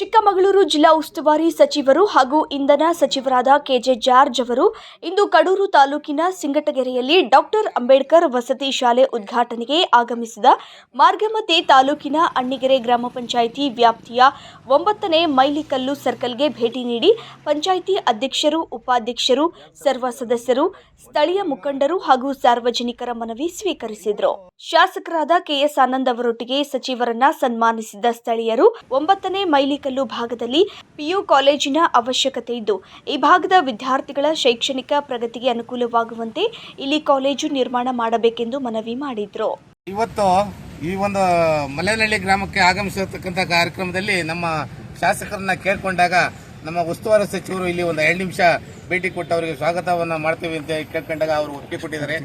ಚಿಕ್ಕಮಗಳೂರು ಜಿಲ್ಲಾ ಉಸ್ತುವಾರಿ ಸಚಿವರು ಹಾಗೂ ಇಂಧನ ಸಚಿವರಾದ ಕೆಜೆ ಜಾರ್ಜ್ ಅವರು ಇಂದು ಕಡೂರು ತಾಲೂಕಿನ ಸಿಂಗಟಗೆರೆಯಲ್ಲಿ ಡಾಕ್ಟರ್ ಅಂಬೇಡ್ಕರ್ ವಸತಿ ಶಾಲೆ ಉದ್ಘಾಟನೆಗೆ ಆಗಮಿಸಿದ ಮಾರ್ಗಮತಿ ತಾಲೂಕಿನ ಅಣ್ಣಿಗೆರೆ ಗ್ರಾಮ ಪಂಚಾಯಿತಿ ವ್ಯಾಪ್ತಿಯ ಒಂಬತ್ತನೇ ಮೈಲಿಕಲ್ಲು ಸರ್ಕಲ್ಗೆ ಭೇಟಿ ನೀಡಿ ಪಂಚಾಯಿತಿ ಅಧ್ಯಕ್ಷರು, ಉಪಾಧ್ಯಕ್ಷರು, ಸರ್ವ ಸದಸ್ಯರು, ಸ್ಥಳೀಯ ಮುಖಂಡರು ಹಾಗೂ ಸಾರ್ವಜನಿಕರ ಮನವಿ ಸ್ವೀಕರಿಸಿದರು. ಶಾಸಕರಾದ ಕೆಎಸ್ ಆನಂದ್ ಅವರೊಟ್ಟಿಗೆ ಸಚಿವರನ್ನ ಸನ್ಮಾನಿಸಿದ ಸ್ಥಳೀಯರು ಒಂಬತ್ತನೇ ಮೈಲಿಕಲ್ಲು ಭಾಗದಲ್ಲಿ ಪಿಯು ಕಾಲೇಜಿನ ಅವಶ್ಯಕತೆ ಇದ್ದು, ಈ ಭಾಗದ ವಿದ್ಯಾರ್ಥಿಗಳ ಶೈಕ್ಷಣಿಕ ಪ್ರಗತಿಗೆ ಅನುಕೂಲವಾಗುವಂತೆ ಇಲ್ಲಿ ಕಾಲೇಜು ನಿರ್ಮಾಣ ಮಾಡಬೇಕೆಂದು ಮನವಿ ಮಾಡಿದ್ರು. ಇವತ್ತು ಈ ಒಂದು ಮಲೆನಹಳ್ಳಿ ಗ್ರಾಮಕ್ಕೆ ಆಗಮಿಸಿರ್ತಕ್ಕಂಥ ಕಾರ್ಯಕ್ರಮದಲ್ಲಿ ನಮ್ಮ ಶಾಸಕರನ್ನ ಕೇಳ್ಕೊಂಡಾಗ ನಮ್ಮ ಉಸ್ತುವಾರಿ ಸಚಿವರು ಇಲ್ಲಿ ಒಂದು ಎರಡು ನಿಮಿಷ ಭೇಟಿ ಕೊಟ್ಟು ಅವರಿಗೆ ಸ್ವಾಗತವನ್ನು ಮಾಡ್ತೀವಿ ಅಂತ ಕೇಳ್ಕೊಂಡಾಗ ಅವರು ಒಪ್ಪಿ ಕೊಟ್ಟಿದ್ದಾರೆ.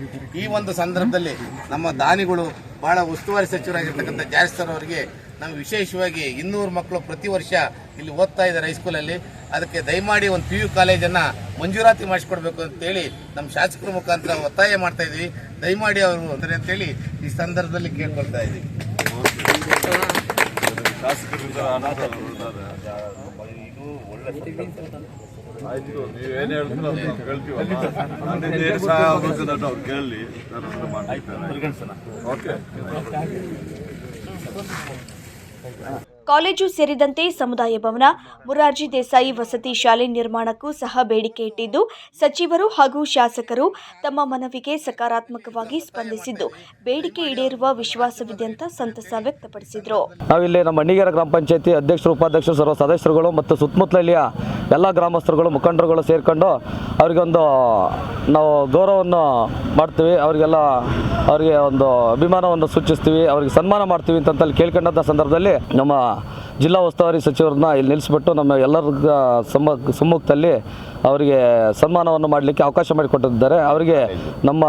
ಈ ಒಂದು ಸಂದರ್ಭದಲ್ಲಿ ನಮ್ಮ ದಾನಿಗಳು ಬಹಳ ಉಸ್ತುವಾರಿ ಸಚಿವರಾಗಿರ್ತಕ್ಕಂಥ ಜಾಸ್ತರವರಿಗೆ ಅವರಿಗೆ ನಾವು ವಿಶೇಷವಾಗಿ ಇನ್ನೂರು ಮಕ್ಕಳು ಪ್ರತಿ ವರ್ಷ ಇಲ್ಲಿ ಓದ್ತಾ ಇದ್ದಾರೆ ಹೈಸ್ಕೂಲಲ್ಲಿ. ಅದಕ್ಕೆ ದಯಮಾಡಿ ಒಂದು ಪಿ ಯು ಕಾಲೇಜನ್ನು ಮಂಜೂರಾತಿ ಮಾಡಿಸ್ಕೊಡ್ಬೇಕು ಅಂತೇಳಿ ನಮ್ಮ ಶಾಸಕರ ಮುಖಾಂತರ ಒತ್ತಾಯ ಮಾಡ್ತಾ ಇದ್ವಿ. ದಯಮಾಡಿ ಅವರು ಅಂದರೆ ಅಂತೇಳಿ ಈ ಸಂದರ್ಭದಲ್ಲಿ ಕೇಳ್ಕೊಳ್ತಾ ಇದ್ದೀವಿ ಓಕೆ ಕಾಲೇಜು ಸೇರಿದಂತೆ ಸಮುದಾಯ ಭವನ, ಮುರಾರ್ಜಿ ದೇಸಾಯಿ ವಸತಿ ಶಾಲೆ ನಿರ್ಮಾಣಕ್ಕೂ ಸಹ ಬೇಡಿಕೆ ಇಟ್ಟಿದ್ದು, ಸಚಿವರು ಹಾಗೂ ಶಾಸಕರು ತಮ್ಮ ಮನವಿಗೆ ಸಕಾರಾತ್ಮಕವಾಗಿ ಸ್ಪಂದಿಸಿದ್ದು. ಬೇಡಿಕೆ ಈಡೇರುವ ವಿಶ್ವಾಸವಿದೆ ಅಂತ ಸಂತಸ ವ್ಯಕ್ತಪಡಿಸಿದರು. ನಾವಿಲ್ಲಿ ನಮ್ಮ ಅಣ್ಣಿಗೆರೆ ಗ್ರಾಮ ಪಂಚಾಯತಿ ಅಧ್ಯಕ್ಷರು, ಉಪಾಧ್ಯಕ್ಷರು, ಸರ್ವ ಸದಸ್ಯರುಗಳು ಮತ್ತು ಸುತ್ತಮುತ್ತಲಿಯ ಎಲ್ಲ ಗ್ರಾಮಸ್ಥರುಗಳು, ಮುಖಂಡರುಗಳು ಸೇರಿಕೊಂಡು ಅವರಿಗೊಂದು ನಾವು ಗೌರವವನ್ನು ಮಾಡ್ತೀವಿ. ಅವರಿಗೆಲ್ಲ ಅವರಿಗೆ ಒಂದು ಅಭಿಮಾನವನ್ನು ಸೂಚಿಸ್ತೀವಿ, ಅವರಿಗೆ ಸನ್ಮಾನ ಮಾಡ್ತೀವಿ ಅಂತಂತಲ್ಲಿ ಕೇಳ್ಕೊಂಡಂಥ ಸಂದರ್ಭದಲ್ಲಿ ನಮ್ಮ ಜಿಲ್ಲಾ ಉಸ್ತುವಾರಿ ಸಚಿವರನ್ನ ಇಲ್ಲಿ ನಿಲ್ಲಿಸ್ಬಿಟ್ಟು ನಮ್ಮ ಎಲ್ಲರ ಸಮ್ಮ ಸಮ್ಮುಖದಲ್ಲಿ ಅವರಿಗೆ ಸನ್ಮಾನವನ್ನು ಮಾಡಲಿಕ್ಕೆ ಅವಕಾಶ ಮಾಡಿಕೊಟ್ಟಿದ್ದಾರೆ. ಅವರಿಗೆ ನಮ್ಮ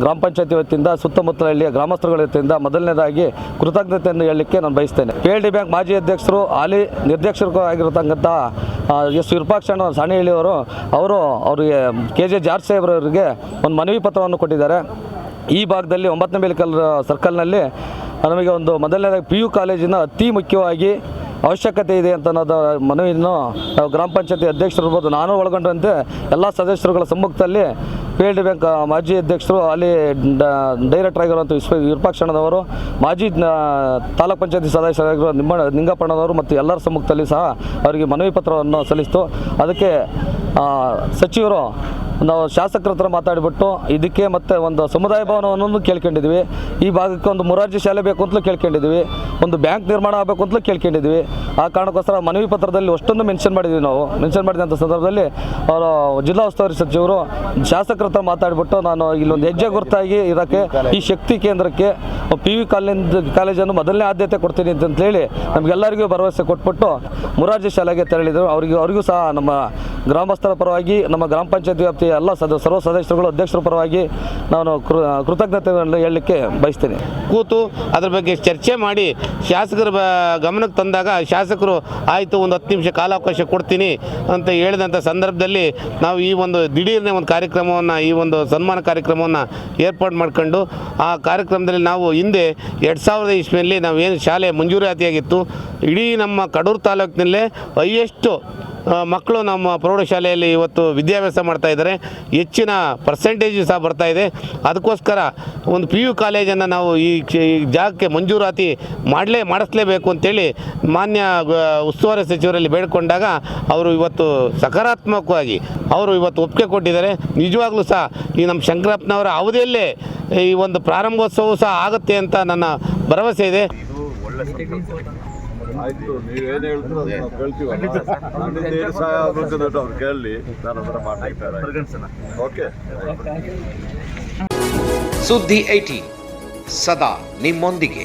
ಗ್ರಾಮ ಪಂಚಾಯತಿ ವತಿಯಿಂದ ಸುತ್ತಮುತ್ತಲ ಹಳ್ಳಿಯ ಗ್ರಾಮಸ್ಥರುಗಳ ವತಿಯಿಂದ ಮೊದಲನೇದಾಗಿ ಕೃತಜ್ಞತೆಯನ್ನು ಹೇಳಲಿಕ್ಕೆ ನಾನು ಬಯಸ್ತೇನೆ. ಪಿ ಎಲ್ ಡಿ ಬ್ಯಾಂಕ್ ಮಾಜಿ ಅಧ್ಯಕ್ಷರು, ಹಾಲಿ ನಿರ್ದೇಶಕರು ಆಗಿರತಕ್ಕಂಥ ಎಸ್ ವಿರೂಪಾಕ್ಷಣ್ಣ ಸಾಣಿಹಳ್ಳಿಯವರು ಅವರು ಅವರಿಗೆ ಕೆ ಜೆ ಜಾರ್ಜ್ ಸಾಹೇಬ್ರವರಿಗೆ ಒಂದು ಮನವಿ ಪತ್ರವನ್ನು ಕೊಟ್ಟಿದ್ದಾರೆ. ಈ ಭಾಗದಲ್ಲಿ ಒಂಬತ್ತನೇ ಬೇಲಿಕಲ್ ಸರ್ಕಲ್ನಲ್ಲಿ ನಮಗೆ ಒಂದು ಮೊದಲನೇದಾಗಿ ಪಿ ಯು ಕಾಲೇಜಿನ ಅತಿ ಮುಖ್ಯವಾಗಿ ಅವಶ್ಯಕತೆ ಇದೆ ಅಂತ ಅನ್ನೋದು ಮನವಿಯನ್ನು ನಾವು ಗ್ರಾಮ ಪಂಚಾಯತಿ ಅಧ್ಯಕ್ಷರು ಇರ್ಬೋದು, ನಾನು ಒಳಗೊಂಡಂತೆ ಎಲ್ಲ ಸದಸ್ಯರುಗಳ ಸಮ್ಮುಖದಲ್ಲಿ ಪಿ ಎಲ್ ಡಿ ಬ್ಯಾಂಕ್ ಮಾಜಿ ಅಧ್ಯಕ್ಷರು, ಅಲ್ಲಿ ಡೈರೆಕ್ಟರ್ ಆಗಿರುವಂಥ ವಿಶ್ವ ವಿರೂಪಾಕ್ಷಣದವರು ಮಾಜಿ ತಾಲೂಕ್ ಪಂಚಾಯತಿ ಸದಸ್ಯರಾಗಿರುವ ನಿಮ್ಮ, ನಿಂಗಪ್ಪಣ್ಣನವರು ಮತ್ತು ಎಲ್ಲರ ಸಮ್ಮುಖದಲ್ಲಿ ಸಹ ಅವರಿಗೆ ಮನವಿ ಪತ್ರವನ್ನು ಸಲ್ಲಿಸಿತು. ಅದಕ್ಕೆ ಸಚಿವರು ನಾವು ಶಾಸಕರ ಹತ್ರ ಮಾತಾಡಿಬಿಟ್ಟು ಇದಕ್ಕೆ ಮತ್ತೆ ಒಂದು ಸಮುದಾಯ ಭವನವನ್ನು ಕೇಳ್ಕೊಂಡಿದ್ವಿ ಈ ಭಾಗಕ್ಕೆ ಒಂದು ಮುರಾರ್ಜಿ ಶಾಲೆ ಬೇಕು ಅಂತಲೂ ಕೇಳ್ಕೊಂಡಿದ್ವಿ ಒಂದು ಬ್ಯಾಂಕ್ ನಿರ್ಮಾಣ ಆಗಬೇಕು ಅಂತಲೂ ಕೇಳ್ಕೊಂಡಿದ್ವಿ. ಆ ಕಾರಣಕ್ಕೋಸ್ಕರ ಮನವಿ ಪತ್ರದಲ್ಲಿ ಅಷ್ಟೊಂದು ಮೆನ್ಷನ್ ಮಾಡಿದ್ವಿ ನಾವು. ಮೆನ್ಷನ್ ಮಾಡಿದಂಥ ಸಂದರ್ಭದಲ್ಲಿ ಅವರು ಜಿಲ್ಲಾ ಉಸ್ತುವಾರಿ ಸಚಿವರು ಶಾಸಕರ ಹತ್ರ ಮಾತಾಡಿಬಿಟ್ಟು ನಾನು ಇಲ್ಲೊಂದು ಹೆಜ್ಜೆ ಗುರುತಾಗಿ ಇದಕ್ಕೆ ಈ ಶಕ್ತಿ ಕೇಂದ್ರಕ್ಕೆ ಪಿ ವಿ ಕಾಲೇಜ್ ಕಾಲೇಜನ್ನು ಮೊದಲನೇ ಆದ್ಯತೆ ಕೊಡ್ತೀನಿ ಅಂತ ಹೇಳಿ ನಮಗೆಲ್ಲರಿಗೂ ಭರವಸೆ ಕೊಟ್ಬಿಟ್ಟು ಮುರಾರ್ಜಿ ಶಾಲೆಗೆ ತೆರಳಿದರು. ಅವರಿಗೆ, ಅವರಿಗೂ ಸಹ ನಮ್ಮ ಗ್ರಾಮಸ್ಥರ ಪರವಾಗಿ, ನಮ್ಮ ಗ್ರಾಮ ಪಂಚಾಯತ್ ವ್ಯಾಪ್ತಿಯ ಎಲ್ಲ ಸದ, ಸರ್ವ ಸದಸ್ಯರುಗಳು, ಅಧ್ಯಕ್ಷರ ಪರವಾಗಿ ನಾನು ಕೃತಜ್ಞತೆಗಳನ್ನು ಹೇಳಲಿಕ್ಕೆ ಬಯಸ್ತೇನೆ. ಕೂತು ಅದರ ಬಗ್ಗೆ ಚರ್ಚೆ ಮಾಡಿ ಶಾಸಕರ ಗಮನಕ್ಕೆ ತಂದಾಗ ಶಾಸಕರು, ಆಯಿತು, ಒಂದು ಹತ್ತು ನಿಮಿಷ ಕಾಲಾವಕಾಶ ಕೊಡ್ತೀನಿ ಅಂತ ಹೇಳಿದಂಥ ಸಂದರ್ಭದಲ್ಲಿ ನಾವು ಈ ಒಂದು ದಿಢೀರನೇ ಒಂದು ಕಾರ್ಯಕ್ರಮವನ್ನು, ಈ ಒಂದು ಸನ್ಮಾನ ಕಾರ್ಯಕ್ರಮವನ್ನು ಏರ್ಪಾಡು ಮಾಡ್ಕೊಂಡು, ಆ ಕಾರ್ಯಕ್ರಮದಲ್ಲಿ ನಾವು ಹಿಂದೆ ಎರಡು ಸಾವಿರದ ಇಸ್ವಿಯಲ್ಲಿ ನಾವು ಏನು ಶಾಲೆ ಮಂಜೂರಾತಿಯಾಗಿತ್ತು, ಇಡೀ ನಮ್ಮ ಕಡೂರು ತಾಲೂಕಿನಲ್ಲೇ ಹೈಯೆಸ್ಟು ಮಕ್ಕಳು ನಮ್ಮ ಪ್ರೌಢಶಾಲೆಯಲ್ಲಿ ಇವತ್ತು ವಿದ್ಯಾಭ್ಯಾಸ ಮಾಡ್ತಾ ಇದ್ದಾರೆ. ಹೆಚ್ಚಿನ ಪರ್ಸೆಂಟೇಜ್ ಸಹ ಬರ್ತಾ ಇದೆ. ಅದಕ್ಕೋಸ್ಕರ ಒಂದು ಪಿ ಯು ಕಾಲೇಜನ್ನು ನಾವು ಈ ಜಾಗಕ್ಕೆ ಮಂಜೂರಾತಿ ಮಾಡಲೇ, ಮಾಡಿಸ್ಲೇಬೇಕು ಅಂತೇಳಿ ಮಾನ್ಯ ಉಸ್ತುವಾರಿ ಸಚಿವರಲ್ಲಿ ಬೇಡಿಕೊಂಡಾಗ ಅವರು ಇವತ್ತು ಸಕಾರಾತ್ಮಕವಾಗಿ ಅವರು ಇವತ್ತು ಒಪ್ಪಿಗೆ ಕೊಟ್ಟಿದ್ದಾರೆ. ನಿಜವಾಗ್ಲೂ ಸಹ ಈ ನಮ್ಮ ಶಂಕರಪ್ಪನವರ ಅವಧಿಯಲ್ಲೇ ಈ ಒಂದು ಪ್ರಾರಂಭೋತ್ಸವ ಸಹ ಆಗುತ್ತೆ ಅಂತ ನನ್ನ ಭರವಸೆ ಇದೆ. ಆಯ್ತು ನೀವೇನು ಹೇಳ್ತೀರೋ ಅದನ್ನ ಕೇಳಲಿ ನಾನು ಅದರ ಓಕೆ ಸುದ್ದಿ ಐಟಿ ಸದಾ ನಿಮ್ಮೊಂದಿಗೆ.